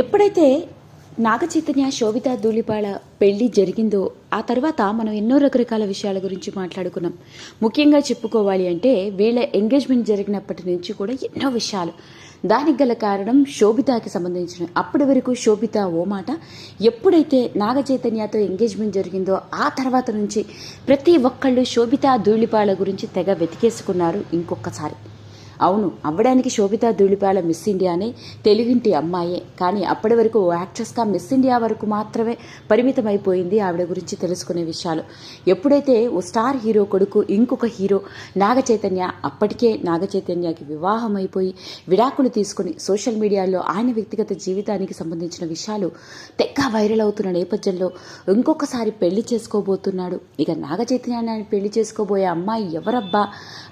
ఎప్పుడైతే నాగచైతన్య శోభిత ధూళిపాళ పెళ్ళి జరిగిందో ఆ తర్వాత మనం ఎన్నో రకరకాల విషయాల గురించి మాట్లాడుకున్నాం. ముఖ్యంగా చెప్పుకోవాలి అంటే వీళ్ళ ఎంగేజ్మెంట్ జరిగినప్పటి నుంచి కూడా ఎన్నో విషయాలు. దానికి గల కారణం శోభితకి సంబంధించిన. అప్పటి వరకు శోభిత ఓ మాట ఎప్పుడైతే నాగచైతన్యతో ఎంగేజ్మెంట్ జరిగిందో ఆ తర్వాత నుంచి ప్రతి ఒక్కళ్ళు శోభిత ధూళిపాళ గురించి తెగ వెతికేసుకున్నారు ఇంకొకసారి. అవును అవ్వడానికి శోభిత ధూళిపాల మిస్ ఇండియానే తెలుగింటి అమ్మాయే. కానీ అప్పటి వరకు ఓ యాక్ట్రెస్గా మిస్ ఇండియా వరకు మాత్రమే పరిమితం అయిపోయింది ఆవిడ గురించి తెలుసుకునే విషయాలు. ఎప్పుడైతే ఓ స్టార్ హీరో కొడుకు ఇంకొక హీరో నాగ చైతన్య అప్పటికే నాగ చైతన్యకి వివాహం అయిపోయి విడాకులు తీసుకుని సోషల్ మీడియాలో ఆయన వ్యక్తిగత జీవితానికి సంబంధించిన విషయాలు తెగ్గ వైరల్ అవుతున్న నేపథ్యంలో ఇంకొకసారి పెళ్ళి చేసుకోబోతున్నాడు. ఇక నాగ చైతన్యాన్ని పెళ్ళి చేసుకోబోయే అమ్మాయి ఎవరబ్బా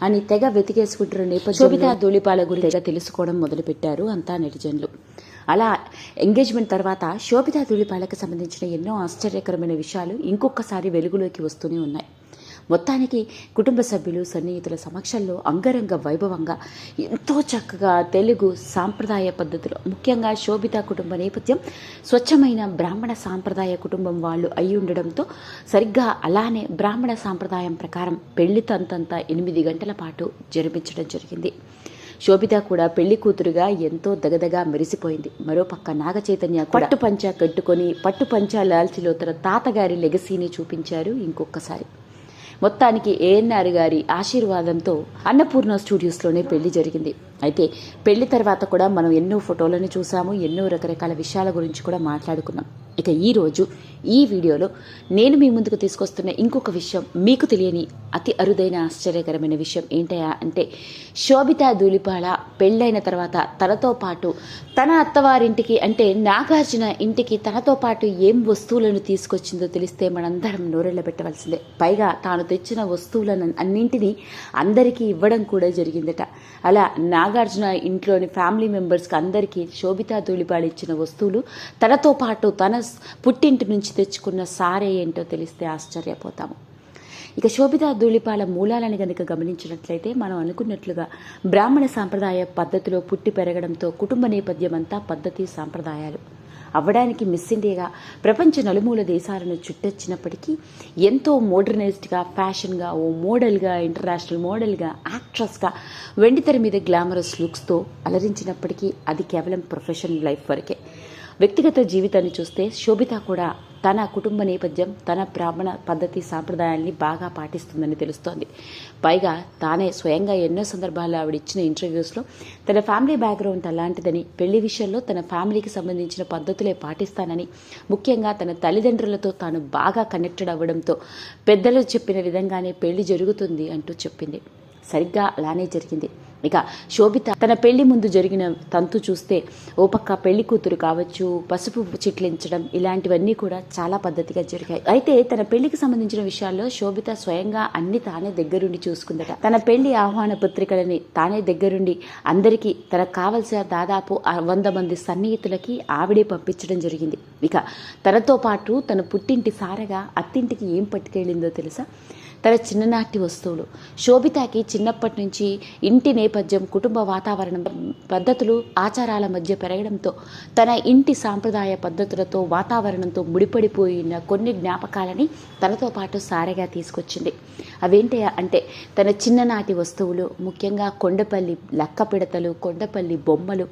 అని తెగ వెతికేసుకుంటున్న నేపథ్యం శోభిత ధూళిపాల గురించి తెలుసుకోవడం మొదలుపెట్టారు అంతా నెటిజన్లు. అలా ఎంగేజ్మెంట్ తర్వాత శోభిత ధూళిపాలకు సంబంధించిన ఎన్నో ఆశ్చర్యకరమైన విషయాలు ఇంకొకసారి వెలుగులోకి వస్తూనే ఉన్నాయి. మొత్తానికి కుటుంబ సభ్యులు సన్నిహితుల సమక్షంలో అంగరంగ వైభవంగా ఎంతో చక్కగా తెలుగు సాంప్రదాయ పద్ధతిలో ముఖ్యంగా శోభిత కుటుంబ నేపథ్యం స్వచ్ఛమైన బ్రాహ్మణ సాంప్రదాయ కుటుంబం వాళ్ళు అయి ఉండడంతో సరిగ్గా అలానే బ్రాహ్మణ సాంప్రదాయం ప్రకారం పెళ్ళి తంతంతా ఎనిమిది గంటల పాటు జరిపించడం జరిగింది. శోభిత కూడా పెళ్ళి కూతురుగా ఎంతో దగదగా మెరిసిపోయింది. మరోపక్క నాగ చైతన్య పట్టు పంచా కట్టుకొని పట్టు పంచా లాల్చిలో తన తాతగారి లెగసీని చూపించారు ఇంకొకసారి. మొత్తానికి ఏఎన్ఆర్ గారి ఆశీర్వాదంతో అన్నపూర్ణ స్టూడియోస్లోనే పెళ్ళి జరిగింది. అయితే పెళ్ళి తర్వాత కూడా మనం ఎన్నో ఫోటోలను చూసాము ఎన్నో రకరకాల విషయాల గురించి కూడా మాట్లాడుకున్నాం. ఇక ఈరోజు ఈ వీడియోలో నేను మీ ముందుకు తీసుకొస్తున్న ఇంకొక విషయం మీకు తెలియని అతి అరుదైన ఆశ్చర్యకరమైన విషయం ఏంటయా అంటే శోభిత ధూళిపాళ పెళ్ళైన తర్వాత తనతో పాటు తన అత్తవారింటికి అంటే నాగార్జున ఇంటికి తనతో పాటు ఏం వస్తువులను తీసుకొచ్చిందో తెలిస్తే మనందరం నోరెళ్ళ పెట్టవలసిందే. పైగా తాను తెచ్చిన వస్తువులను అన్నింటినీ అందరికీ ఇవ్వడం కూడా జరిగిందట. అలా నాగార్జున ఇంట్లోని ఫ్యామిలీ మెంబర్స్కి అందరికీ శోభితా ధూళిపాళ ఇచ్చిన వస్తువులు తనతో పాటు తన పుట్టింటి నుంచి తెచ్చుకున్న సారే ఏంటో తెలిస్తే ఆశ్చర్యపోతాము. ఇక శోభిత ధూళిపాల మూలాలని గనుక గమనించినట్లయితే మనం అనుకున్నట్లుగా బ్రాహ్మణ సాంప్రదాయ పద్ధతిలో పుట్టి పెరగడంతో కుటుంబ నేపథ్యం అంతా పద్ధతి సాంప్రదాయాలు. అవ్వడానికి మిస్ ఇండియాగా ప్రపంచ నలుమూల దేశాలను చుట్టొచ్చినప్పటికీ ఎంతో మోడర్నైజ్డ్గా ఫ్యాషన్గా ఓ మోడల్గా ఇంటర్నేషనల్ మోడల్గా యాక్ట్రెస్గా వెండితెర మీద గ్లామరస్ లుక్స్తో అలరించినప్పటికీ అది కేవలం ప్రొఫెషనల్ లైఫ్ వరకే. వ్యక్తిగత జీవితాన్ని చూస్తే శోభిత కూడా తన కుటుంబ నేపథ్యం తన బ్రాహ్మణ పద్ధతి సాంప్రదాయాన్ని బాగా పాటిస్తుందని తెలుస్తోంది. పైగా తానే స్వయంగా ఎన్నో సందర్భాల్లో ఆవిడ ఇచ్చిన ఇంటర్వ్యూస్లో తన ఫ్యామిలీ బ్యాక్గ్రౌండ్ అలాంటిదని పెళ్ళి విషయంలో తన ఫ్యామిలీకి సంబంధించిన పద్ధతులే పాటిస్తానని ముఖ్యంగా తన తల్లిదండ్రులతో తాను బాగా కనెక్టెడ్ అవ్వడంతో పెద్దలు చెప్పిన విధంగానే పెళ్ళి జరుగుతుంది అంటూ చెప్పింది. సరిగ్గా అలానే జరిగింది. ఇక శోభిత తన పెళ్ళి ముందు జరిగిన తంతు చూస్తే ఓ పక్క పెళ్ళి కూతురు కావచ్చు పసుపు చిట్లించడం ఇలాంటివన్నీ కూడా చాలా పద్ధతిగా జరిగాయి. అయితే తన పెళ్ళికి సంబంధించిన విషయాల్లో శోభిత స్వయంగా అన్ని తానే దగ్గరుండి చూసుకుందట. తన పెళ్ళి ఆహ్వాన పత్రికలని తానే దగ్గరుండి అందరికీ తనకు కావలసిన దాదాపు వంద మంది సన్నిహితులకి ఆవిడే పంపించడం జరిగింది. ఇక తనతో పాటు తన పుట్టింటి సారగా అత్తింటికి ఏం పట్టుకెళ్ళిందో తెలుసా? తన చిన్ననాటి వస్తువులు. శోభితాకి చిన్నప్పటి నుంచి ఇంటి నేపథ్యం కుటుంబ వాతావరణం పద్ధతులు ఆచారాల మధ్య పెరగడంతో తన ఇంటి సాంప్రదాయ పద్ధతులతో వాతావరణంతో ముడిపడిపోయిన కొన్ని జ్ఞాపకాలని తనతో పాటు సారెగా తీసుకొచ్చింది. అవేంటి అంటే తన చిన్ననాటి వస్తువులు ముఖ్యంగా కొండపల్లి లక్క పిడతలు కొండపల్లి బొమ్మలు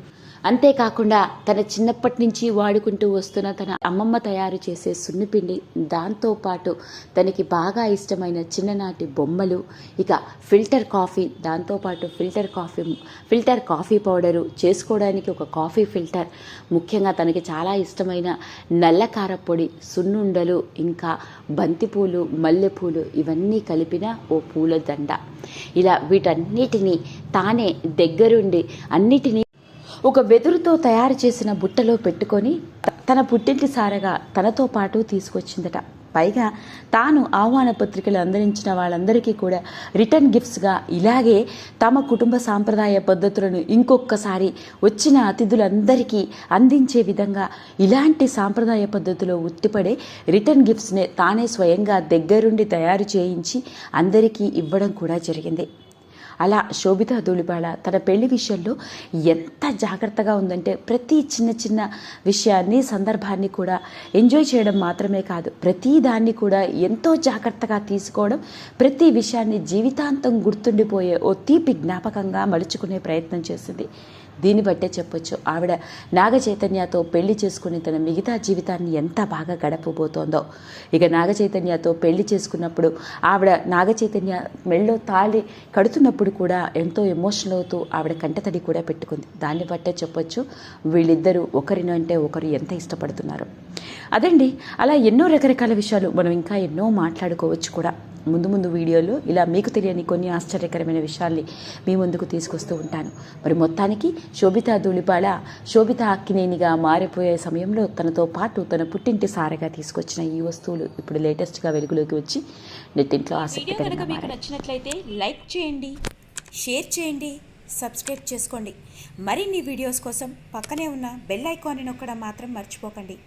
అంతేకాకుండా తన చిన్నప్పటి నుంచి వాడుకుంటూ వస్తున్న తన అమ్మమ్మ తయారు చేసే సున్నిపిండి దాంతోపాటు తనకి బాగా ఇష్టమైన చిన్ననాటి బొమ్మలు ఇక ఫిల్టర్ కాఫీ దాంతోపాటు filter coffee filter coffee powder చేసుకోవడానికి ఒక కాఫీ ఫిల్టర్. ముఖ్యంగా తనకి చాలా ఇష్టమైన నల్లకారపొడి సున్నుండలు ఇంకా బంతిపూలు మల్లెపూలు ఇవన్నీ కలిపిన ఓ పూల దండ. ఇలా వీటన్నిటినీ తానే దగ్గరుండి అన్నిటినీ ఒక వెదురుతో తయారు చేసిన బుట్టలో పెట్టుకొని తన పుట్టింటి సారగా తనతో పాటు తీసుకొచ్చిందట. పైగా తాను ఆహ్వాన పత్రికలు అందించిన వాళ్ళందరికీ కూడా రిటర్న్ గిఫ్ట్స్గా ఇలాగే తమ కుటుంబ సాంప్రదాయ పద్ధతులను ఇంకొకసారి వచ్చిన అతిథులందరికీ అందించే విధంగా ఇలాంటి సాంప్రదాయ పద్ధతిలో ఉట్టిపడే రిటర్న్ గిఫ్ట్స్ని తానే స్వయంగా దగ్గరుండి తయారు చేయించి అందరికీ ఇవ్వడం కూడా జరిగింది. అలా శోభిత ధూళిపాళ తన పెళ్ళి విషయంలో ఎంత జాగ్రత్తగా ఉందంటే ప్రతి చిన్న చిన్న విషయాన్ని సందర్భాన్ని కూడా ఎంజాయ్ చేయడం మాత్రమే కాదు. ప్రతి దాన్ని కూడా ఎంతో జాగ్రత్తగా తీసుకోవడం ప్రతి విషయాన్ని జీవితాంతం గుర్తుండిపోయే ఓ తీపి జ్ఞాపకంగా మలుచుకునే ప్రయత్నం చేసింది. దీన్ని బట్టే చెప్పొచ్చు. ఆవిడ నాగ చైతన్యతో పెళ్ళి చేసుకుని తన మిగతా జీవితాన్ని ఎంత బాగా గడపబోతోందో. ఇక నాగ చైతన్యతో పెళ్ళి చేసుకున్నప్పుడు ఆవిడ నాగ చైతన్య మెళ్ళో తాళి కడుతున్నప్పుడు కూడా ఎంతో ఎమోషనల్ అవుతూ ఆవిడ కంటతడి కూడా పెట్టుకుంది. దాన్ని బట్టే చెప్పొచ్చు. వీళ్ళిద్దరూ ఒకరినంటే ఒకరు ఎంత ఇష్టపడుతున్నారు. అదండి. అలా ఎన్నో రకరకాల విషయాలు మనం ఇంకా ఎన్నో మాట్లాడుకోవచ్చు కూడా. ముందు ముందు వీడియోలో ఇలా మీకు తెలియని కొన్ని ఆశ్చర్యకరమైన విషయాల్ని మీ ముందుకు తీసుకొస్తూ ఉంటాను. మరి మొత్తానికి శోభిత ధూళిపాళ శోభిత అక్కినేనిగా మారిపోయే సమయంలో తనతో పాటు తన పుట్టింటి సారగా తీసుకొచ్చిన ఈ వస్తువులు ఇప్పుడు లేటెస్ట్గా వెలుగులోకి వచ్చి నెట్టింట్లో ఆసక్తికరంగా మీకు నచ్చినట్లయితే లైక్ చేయండి షేర్ చేయండి సబ్స్క్రైబ్ చేసుకోండి. మరిన్ని వీడియోస్ కోసం పక్కనే ఉన్న బెల్ ఐకాన్ని నొక్కడం మాత్రం మర్చిపోకండి.